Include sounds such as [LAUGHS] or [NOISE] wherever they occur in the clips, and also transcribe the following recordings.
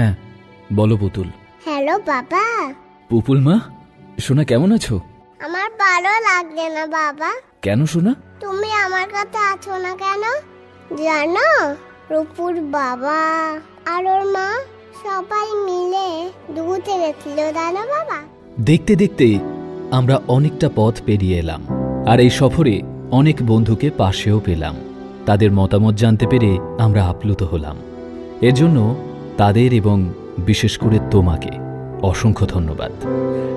হ্যাঁ বলো পুতুল। হ্যালো বাবা। পুপুল মা সোনা কেমন আছো? আমার ভালো লাগছে না বাবা। কেন সোনা? তুমি আমার কাছে আছো না কেন? জানো রূপুর বাবা আর ওর মা সবাই মিলে দুধে গেছিল জানো বাবা? দেখতে দেখতে আমরা অনেকটা পথ পেরিয়ে এলাম আর এই সফরে অনেক বন্ধুকে পাশেও পেলাম। তাদের মতামত জানতে পেরে আমরা আপ্লুত হলাম। এর জন্য তাদের এবং বিশেষ করে তোমাকে অসংখ্য ধন্যবাদ।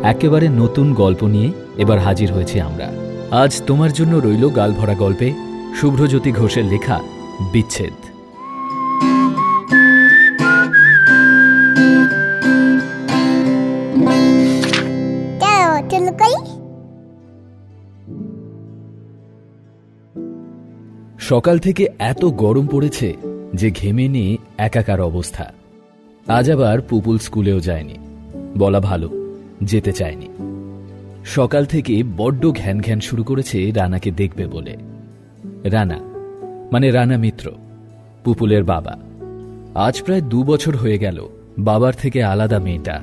একেবারে নতুন গল্প নিয়ে এবার হাজির হয়েছি আমরা। আজ তোমার জন্য রইল গালভরা গল্পে শুভ্রজ্যোতি ঘোষের লেখা বিচ্ছেদ। সকাল থেকে এত গরম পড়েছে যে ঘেমে নিয়ে একাকার অবস্থা। আজ আবার পুপুল স্কুলেও যায়নি। বলা ভালো, যেতে চায়নি। সকাল থেকে বড্ড ঘ্যান ঘ্যান শুরু করেছে রানাকে দেখবে বলে। রানা মানে রানা মিত্র, পুপুলের বাবা। আজ প্রায় দু বছর হয়ে গেল বাবার থেকে আলাদা মেয়েটা।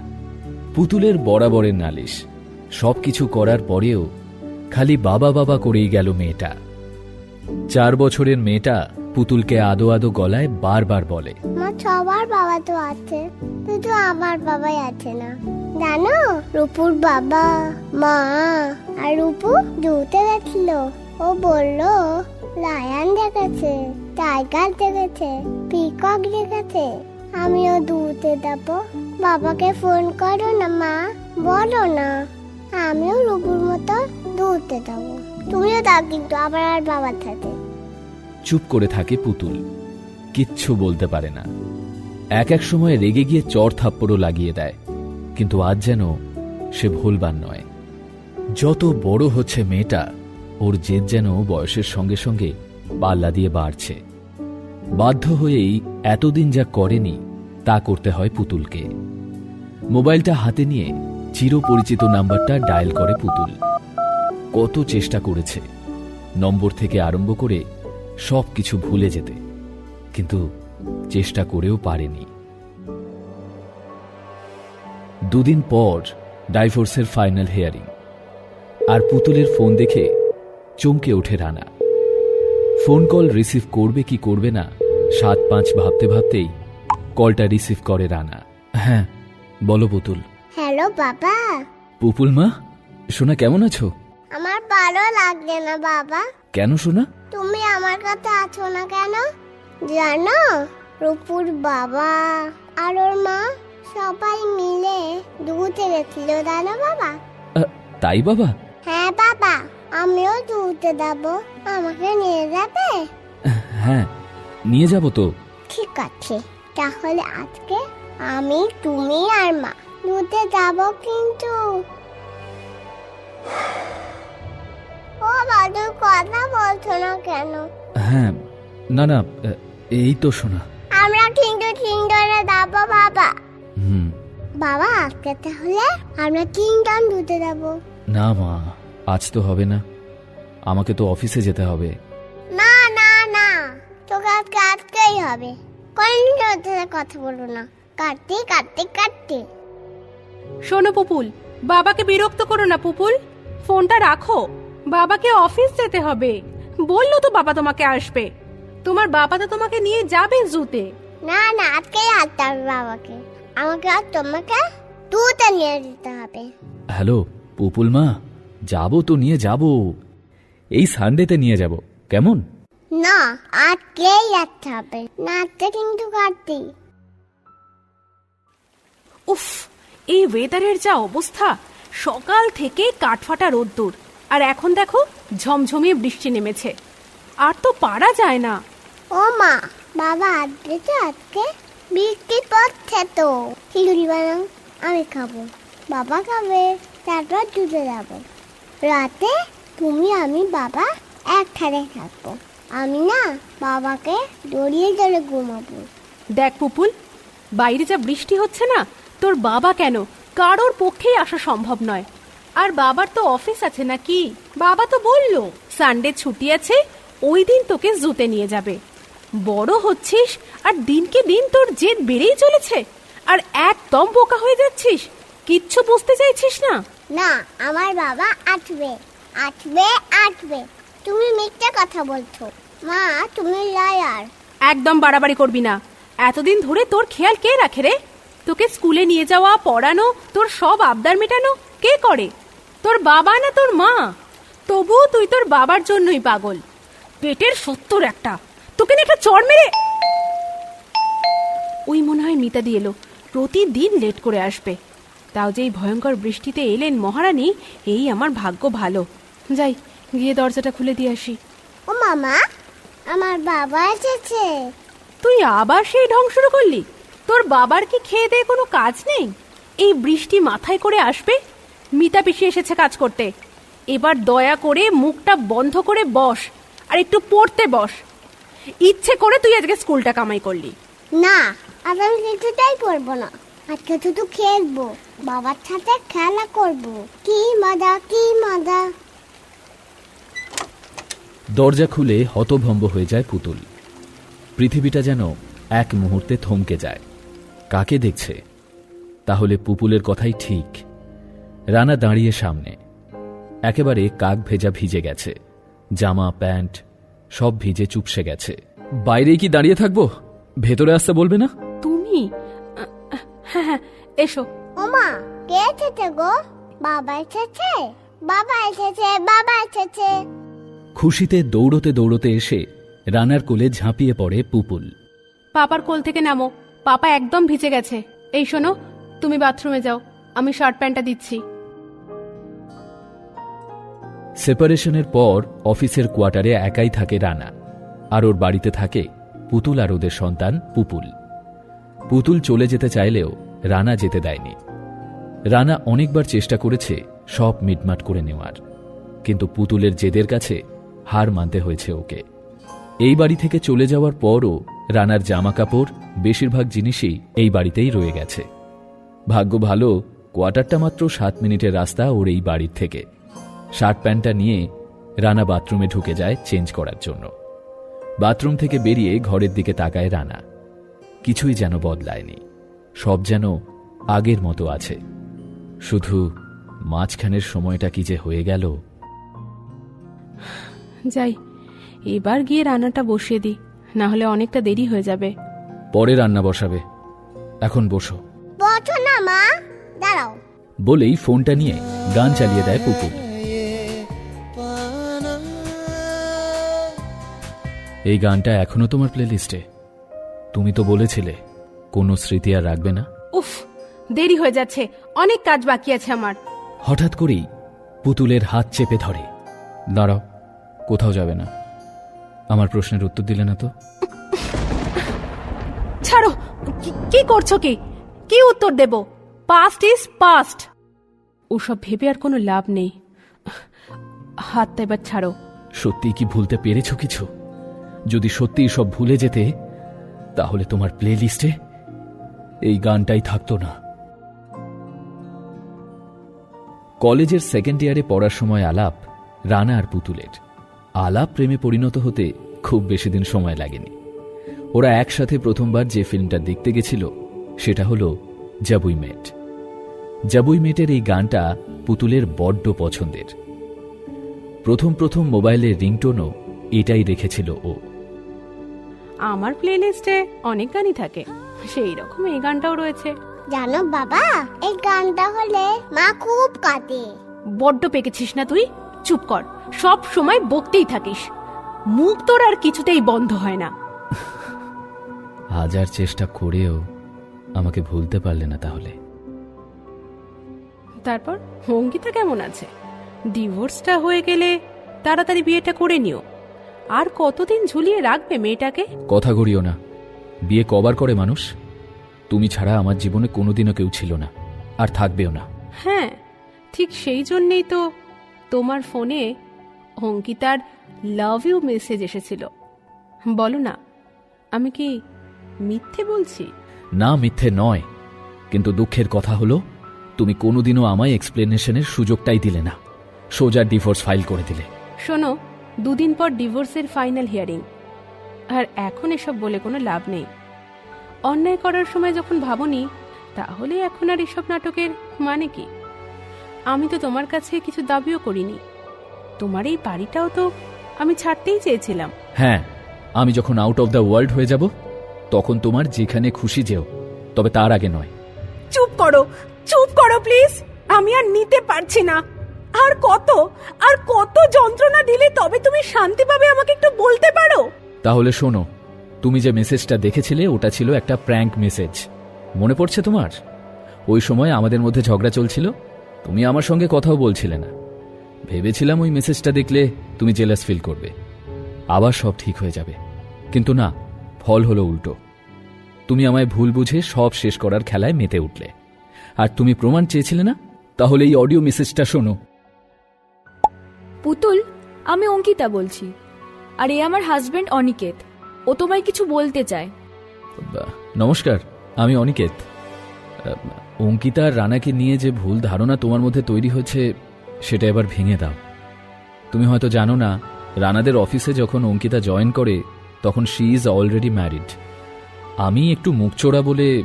পুতুলের বরাবরের নালিশ। সবকিছু করার পরেও খালি বাবা বাবা করেই গেল মেয়েটা। চার বছরের মেয়েটা পুতুলকে আদো আদো গলায় বারবার বলে। আমার সবার বাবা তো আছে, শুধু আমার বাবাই আছে না। জানো, রূপুর বাবা, মা, আর রূপু দুতে গেছিল। ও বলল, লায়ন দেখেছে, টাইগার দেখেছে, পিকক দেখেছে, আমিও দুতে যাব বাবাকে ফোন করো না, মা, বলো না, আমিও রূপুর মতো দুতে যাব তুমিও দাও কিন্তু আবার আর বাবার সাথে চুপ করে থাকে পুতুল। কিচ্ছু বলতে পারে না। এক এক সময় রেগে গিয়ে চর থাপ্পড়ও লাগিয়ে দেয়। কিন্তু আজ যেন সে ভুলবার নয়। যত বড় হচ্ছে মেয়েটা, ওর জেদ যেন বয়সের সঙ্গে সঙ্গে পাল্লা দিয়ে বাড়ছে। বাধ্য হয়েই এতদিন যা করেনি, তা করতে হয় পুতুলকে। মোবাইলটা হাতে নিয়ে চিরপরিচিত নাম্বারটা ডায়াল করে পুতুল। কত চেষ্টা করেছে। নম্বর থেকে আরম্ভ করে সব কিছু ভুলে যেতে কিন্তু চেষ্টা করেও পারেনি। দুদিন পর ডাইভোর্সের ফাইনাল হেয়ারিং আর পুতুলের ফোন দেখে চমকে ওঠে রানা। ফোন কল রিসিভ করবে কি করবে না সাত পাঁচ ভাবতে ভাবতেই কলটা রিসিভ করে রানা। হ্যাঁ বলো পুতুল। হ্যালো বাবা। পুপুল মা সোনা কেমন আছো? আমার ভালো লাগছে না বাবা। কেন সোনা? তুমি আমার কাছে আছো না কেন? জানো রূপুর বাবা আর ওর মা সবাই মিলে দুধে গেছিল জানো বাবা? তাই বাবা? হ্যাঁ বাবা আমিও দুধে যাব আমাকে নিয়ে যাবে? হ্যাঁ নিয়ে যাব তো। ঠিক আছে তাহলে আজকে আমি তুমি আর মা দুধে যাব কিন্তু। বলছো না কেন? হ্যাঁ না না এই তো শোনা। আমরা কিন্তু তিনজনে যাব বাবা। হুম। বাবা আজকে তাহলে আমরা তিনজন দুধে যাব। না মা আজ তো হবে না। আমাকে তো অফিসে যেতে হবে। না না না তোকে আজকে আজকেই হবে। কোনদিন ওর কথা বলব না। কাটতে কাটতে কাটতে। শোনো পুপুল বাবাকে বিরক্ত করো না পুপুল। ফোনটা রাখো। বাবাকে অফিস যেতে হবে। বলল তো বাবা তোমাকে আসবে। তোমার বাবা তো তোমাকে নিয়ে যাবে জুতে। না না আজকেই আসতে হবে বাবাকে। আমাকে আর তোমাকে দুধে নিয়ে যেতে হবে। হ্যালো পুপুল মা যাব তো নিয়ে যাব। এই সানডেতে নিয়ে যাব কেমন? না আজকেই আসতে হবে না আজকে কিন্তু কাটতি উফ এই ওয়েদারের যা অবস্থা সকাল থেকে কাঠফাটা রোদ্দুর। আর এখন দেখো ঝমঝমিয়ে বৃষ্টি নেমেছে। আর তো পারা যায় না। ও মা বাবা আজকে তো আজকে বৃষ্টি পড়ছে তো। খিচুড়ি বানাও আমি খাব বাবা খাবে তারপর দুধে যাব। রাতে তুমি আমি বাবা একসাথে থাকব। আমি না বাবাকে দড়িয়ে জড়িয়ে ঘুমাবো। দেখ পুপুল বাইরে যা বৃষ্টি হচ্ছে না তোর বাবা কেন? কারোর পক্ষেই আসা সম্ভব নয়। আর বাবার তো অফিস আছে নাকি? বাবা তো বলল সানডে ছুটি আছে ওই দিন তোকে জুতে নিয়ে যাবে। বড় হচ্ছিস আর দিনকে দিন তোর জেদ বেড়েই চলেছে। আর একদম বোকা হয়ে যাচ্ছিস। কিচ্ছু বুঝতে চাইছিস না? না আমার বাবা আসবে আসবে আসবে তুমি মিথ্যে কথা বলছো। মা তুমি লায়ার একদম বাড়াবাড়ি করবি না। এতদিন ধরে তোর খেয়াল কে রাখে রে? তোকে স্কুলে নিয়ে যাওয়া পড়ানো তোর সব আবদার মেটানো? কে করে? তোর বাবা না তোর মা? তবুও তুই তোর বাবার জন্যই পাগল। পেটের সত্তর একটা। তোকে না একটা চড় মেরে। ওই মনে হয় মিতাদি এলো। প্রতিদিন লেট করে আসবে। তাও যে এই ভয়ঙ্কর বৃষ্টিতে এলেন মহারানী এই আমার ভাগ্য ভালো। যাই গিয়ে দরজাটা খুলে দিয়ে আসি। ও মামা আমার বাবা এসেছে। তুই আবার সেই ঢং শুরু করলি? তোর বাবার কি খেয়ে দিয়ে কোনো কাজ নেই? এই বৃষ্টি মাথায় করে আসবে? মিতা পিসি এসেছে কাজ করতে। এবার দয়া করে মুখটা বন্ধ করে বস আর একটু পড়তে বস। ইচ্ছে করে তুই আজকে স্কুলটা কামাই করলি। না আজ আমি কিছুটাই করব না। আজকে শুধু খেলব বাবার সাথে খেলা করব। কি মজা কি মজা। দরজা খুলে হতভম্ব হয়ে যায় পুতুল। পৃথিবীটা যেন এক মুহূর্তে থমকে যায়। কাকে দেখছে? তাহলে পুপুলের কথাই ঠিক। রানা দাঁড়িয়ে সামনে। একেবারে কাক ভেজা ভিজে গেছে। জামা প্যান্ট সব ভিজে চুপসে গেছে। বাইরে কি দাঁড়িয়ে থাকব? ভেতরে আসতে বলবে না? তুমি? হ্যাঁ হ্যাঁ এসো। ওমা কে এসেছে গো? বাবা এসেছে? বাবা এসেছে বাবা এসেছে। খুশিতে দৌড়তে দৌড়তে এসে রানার কোলে ঝাঁপিয়ে পড়ে পুপুল। পাপার কোল থেকে নামো। পাপা একদম ভিজে গেছে। এই শোনো তুমি বাথরুমে যাও। আমি শার্ট প্যান্টটা দিচ্ছি। সেপারেশনের পর অফিসের কোয়ার্টারে একাই থাকে রানা, আর ওর বাড়িতে থাকে পুতুল আর ওদের সন্তান পুপুল। পুতুল চলে যেতে চাইলেও রানা যেতে দেয়নি। রানা অনেকবার চেষ্টা করেছে সব মিটমাট করে নেওয়ার, কিন্তু পুতুলের জেদের কাছে হার মানতে হয়েছে ওকে। এই বাড়ি থেকে চলে যাওয়ার পরও রানার জামা কাপড় বেশিরভাগ জিনিসই এই বাড়িতেই রয়ে গেছে। ভাগ্য ভালো, কোয়ার্টারটা মাত্র সাত মিনিটের রাস্তা ওর এই বাড়ির থেকে। শার্ট প্যান্টটা নিয়ে রানা বাথরুমে ঢুকে যায় চেঞ্জ করার জন্য। বাথরুম থেকে বেরিয়ে ঘরের দিকে তাকায় রানা। কিছুই যেন বদলায়নি। সব যেন আগের মতো আছে। শুধু মাঝখানের সময়টা কি যে হয়ে গেল? যাই এবার গিয়ে রান্নাটা বসিয়ে দিই। না হলে অনেকটা দেরি হয়ে যাবে। পরে রান্না বসাবে। এখন বসো। বছো না মা দাঁড়াও। বলেই ফোনটা নিয়ে গান চালিয়ে দেয় পুপুল এই গানটা এখনও তোমার প্লেলিস্টে। তুমি তো বলেছিলে কোনো স্মৃতি আর রাখবে না। উফ দেরি হয়ে যাচ্ছে অনেক কাজ বাকি আছে আমার। হঠাৎ করেই পুতুলের হাত চেপে ধরে। দাঁড়াও কোথাও যাবে না। আমার প্রশ্নের উত্তর দিলে না তো? ছাড়ো কি- করছ কি? কি উত্তর দেব? পাস্ট ইজ পাস্ট ওসব ভেবে আর কোনো লাভ নেই। হাতটা এবার ছাড়ো। সত্যি কি ভুলতে পেরেছ কিছু? যদি সত্যি সব ভুলে যেতে, তাহলে তোমার প্লে লিস্টে এই গানটাই থাকতো না। কলেজের সেকেন্ড ইয়ারে পড়ার সময় আলাপ রানা আর পুতুলের। আলাপ প্রেমে পরিণত হতে খুব বেশি দিন সময় লাগেনি। ওরা একসাথে প্রথমবার যে ফিল্মটা দেখতে গেছিল, সেটা হলো জাবুই মেট। জাবুই মেটের এই গানটা পুতুলের বড্ড পছন্দের। প্রথম প্রথম মোবাইলের রিংটোনও এটাই রেখেছিল ও। আমার প্লেলিস্টে অনেক গানই থাকে। সেই রকম এই গানটাও রয়েছে। জানো বাবা এই গানটা হলে মা খুব কাঁদে। বড্ড পেকেছিস না তুই? চুপ কর সব সময় বকতেই থাকিস। মুখ তোর আর কিছুতেই বন্ধ হয় না। হাজার চেষ্টা করেও আমাকে ভুলতে পারলে না তাহলে। তারপর অঙ্কিতা কেমন আছে? ডিভোর্সটা হয়ে গেলে তাড়াতাড়ি বিয়েটা করে নিও। আর কতদিন ঝুলিয়ে রাখবে মেয়েটাকে? কথা ঘুরিও না। বিয়ে কবার করে মানুষ? তুমি ছাড়া আমার জীবনে কোনোদিনও কেউ ছিল না আর থাকবেও না। হ্যাঁ ঠিক সেই জন্যেই তো তোমার ফোনে অঙ্কিতার লাভ ইউ মেসেজ এসেছিল। বলো না আমি কি মিথ্যে বলছি? না মিথ্যে নয় কিন্তু দুঃখের কথা হলো তুমি কোনোদিনও আমায় এক্সপ্লেনেশনের সুযোগটাই দিলে না। সোজা ডিভোর্স ফাইল করে দিলে। শোনো দুদিন পর ডিভোর্সের ফাইনাল হিয়ারিং। আর এখন এসব বলে কোনো লাভ নেই। অন্যায় করার সময় যখন ভাবনি তাহলে এখন আর এসব নাটকের মানে কি? আমি তো তোমার কাছে কিছু দাবিও করিনি। তোমার এই বাড়িটাও তো আমি ছাড়তেই চেয়েছিলাম। হ্যাঁ আমি যখন আউট অফ দ্য ওয়ার্ল্ড হয়ে যাব তখন তোমার যেখানে খুশি যেও তবে তার আগে নয়। চুপ করো চুপ করো প্লিজ আমি আর নিতে পারছি না। আর কত? আর কত যন্ত্রণা দিলে তবে তুমি শান্তি পাবে আমাকে একটু বলতে পারো? তাহলে শোনো, তুমি যে মেসেজটা দেখেছিলে ওটা ছিল একটা প্র্যাঙ্ক মেসেজ। মনে পড়ছে তোমার? ওই সময় আমাদের মধ্যে ঝগড়া চলছিল, তুমি আমার সঙ্গে কথাও বলছিলে না। ভেবেছিলাম ওই মেসেজটা দেখলে তুমি জেলাস ফিল করবে। আবার সব ঠিক হয়ে যাবে। কিন্তু না, ফল হলো উল্টো। তুমি আমায় ভুল বুঝে সব শেষ করার খেলায় মেতে উঠলে। আর তুমি প্রমাণ চেয়েছিলে না? তাহলে এই অডিও মেসেজটা শোনো। পুতুল, আমি অঙ্কিতা বলছি। আর এ আমার হাজবেন্ড অনিকেত। ও তোমায় কিছু বলতে চায়। নমস্কার, আমি অনিকেত। অঙ্কিতা আর রানাকে নিয়ে যে ভুল ধারণা তোমার মধ্যে তৈরি হয়েছে, সেটা এবার ভেঙে দাও। তুমি হয়তো জানো না, রানাদের অফিসে যখন অঙ্কিতা জয়েন করে, তখন শি ইজ অলরেডি ম্যারিড আমি একটু মুখচোড়া বলে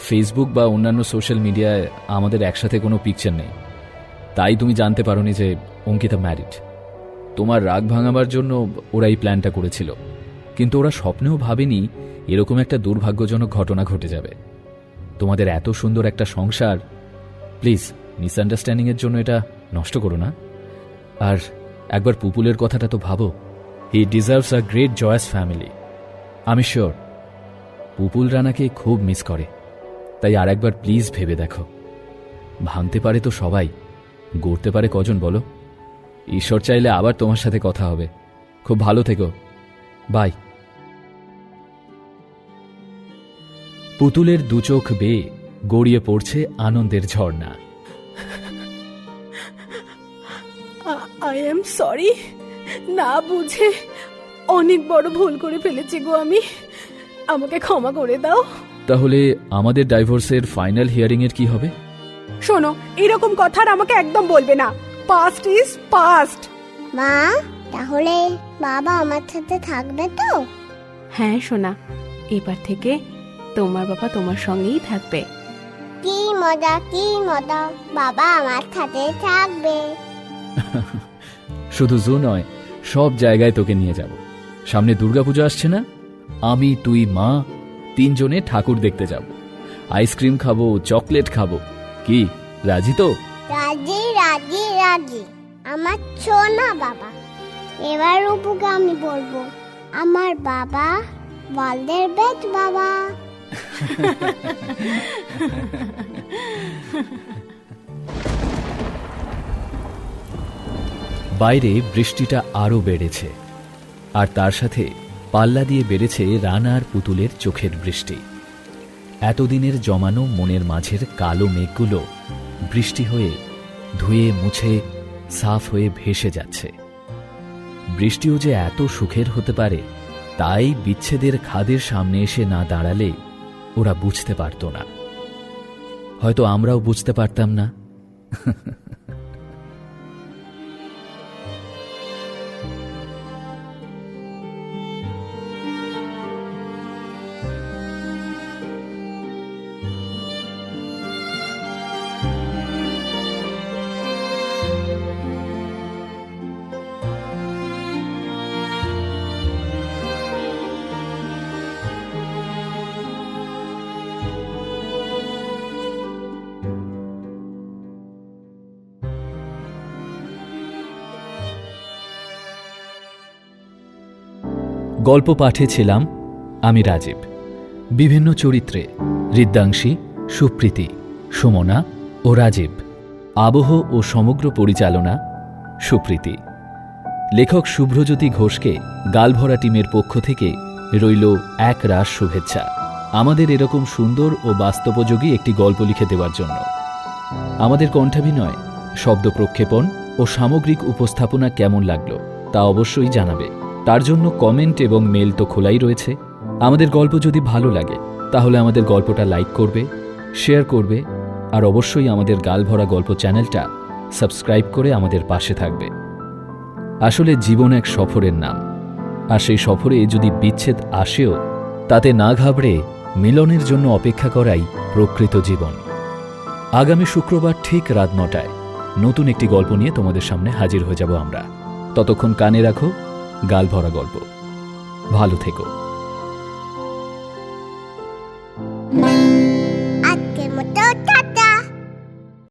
ফেসবুক বা অন্যান্য সোশ্যাল মিডিয়ায় আমাদের একসাথে কোনো পিকচার নেই। তাই তুমি জানতে পারোনি যে অঙ্কিতা ম্যারিড তোমার রাগ ভাঙাবার জন্য ওরা এই প্ল্যানটা করেছিল। কিন্তু ওরা স্বপ্নেও ভাবেনি এরকম একটা দুর্ভাগ্যজনক ঘটনা ঘটে যাবে। তোমাদের এত সুন্দর একটা সংসার প্লিজ মিসআন্ডারস্ট্যান্ডিং এর জন্য এটা নষ্ট করো না। আর একবার পুপুলের কথাটা তো ভাবো he deserves a great joyous family আমি শিওর পুপুল রানাকে খুব মিস করে। তাই আর একবার প্লিজ ভেবে দেখো। ভাঙতে পারে তো সবাই, গড়তে পারে কজন বলো? ঈশ্বর চাইলে আবার তোমার সাথে কথা হবে। খুব ভালো থেকো। বাই। পুতুলের দুচোখ বেয়ে গড়িয়ে পড়ছে আনন্দের ঝর্ণা। I am sorry. না বুঝে অনেক বড় ভুল করে ফেলেছি গো আমি। আমাকে ক্ষমা করে দাও। তাহলে আমাদের ডাইভোর্সের ফাইনাল হিয়ারিং এর কি হবে? শোনো এরকম কথা আর আমাকে একদম বলবে না। পাস্ট ইজ পাস্ট মা তাহলে বাবা আমার সাথে থাকবে তো? হ্যাঁ সোনা। এবার থেকে তোমার বাবা তোমার সঙ্গেই থাকবে। কি মজা কি মজা। বাবা আমার সাথে থাকবে। [LAUGHS] শুধু জু নয় সব জায়গায় তোকে নিয়ে যাব। সামনে দুর্গাপূজা আসছে না? আমি তুই মা তিনজনে ঠাকুর দেখতে যাব। আইসক্রিম খাব চকলেট খাব। কি রাজি তো? রাজি রাজি আমার সোনা বাবা। এবার উপকে আমি বলব, আমার বাবা বলদের বেট বাবা। বাইরে বৃষ্টিটা আরও বেড়েছে, আর তার সাথে পাল্লা দিয়ে বেড়েছে রানার পুতুলের চোখের বৃষ্টি। এতদিনের জমানো মনের মাঝের কালো মেঘগুলো বৃষ্টি হয়ে ধুয়ে মুছে সাফ হয়ে ভেসে যাচ্ছে। বৃষ্টিও যে এত সুখের হতে পারে, তাই বিচ্ছেদের খাদের সামনে এসে না দাঁড়ালে ওরা বুঝতে পারত না। হয়তো আমরাও বুঝতে পারতাম না। [LAUGHS] গল্প পাঠে ছিলাম আমি রাজীব। বিভিন্ন চরিত্রে হৃদ্যাংশী সুপ্রীতি, সুমনা ও রাজীব। আবহ ও সমগ্র পরিচালনা সুপ্রীতি। লেখক শুভ্রজ্যোতি ঘোষকে গালভরা টিমের পক্ষ থেকে রইল এক রাস শুভেচ্ছা। আমাদের এরকম সুন্দর ও বাস্তবোযোগী একটি গল্প লিখে দেওয়ার জন্য। আমাদের কণ্ঠাভিনয় শব্দ প্রক্ষেপণ ও সামগ্রিক উপস্থাপনা কেমন লাগল তা অবশ্যই জানাবে। তার জন্য কমেন্ট এবং মেল তো খোলাই রয়েছে। আমাদের গল্প যদি ভালো লাগে, তাহলে আমাদের গল্পটা লাইক করবে শেয়ার করবে, আর অবশ্যই আমাদের গালভরা গল্প চ্যানেলটা সাবস্ক্রাইব করে আমাদের পাশে থাকবে। আসলে জীবন এক সফরের নাম, আর সেই সফরে যদি বিচ্ছেদ আসেও, তাতে না ঘাবড়ে মিলনের জন্য অপেক্ষা করাই প্রকৃত জীবন। আগামী শুক্রবার ঠিক রাত নটায় নতুন একটি গল্প নিয়ে তোমাদের সামনে হাজির হয়ে যাব আমরা। ততক্ষণ কানে রাখো গাল ভরা গল্প। ভালো থেকো।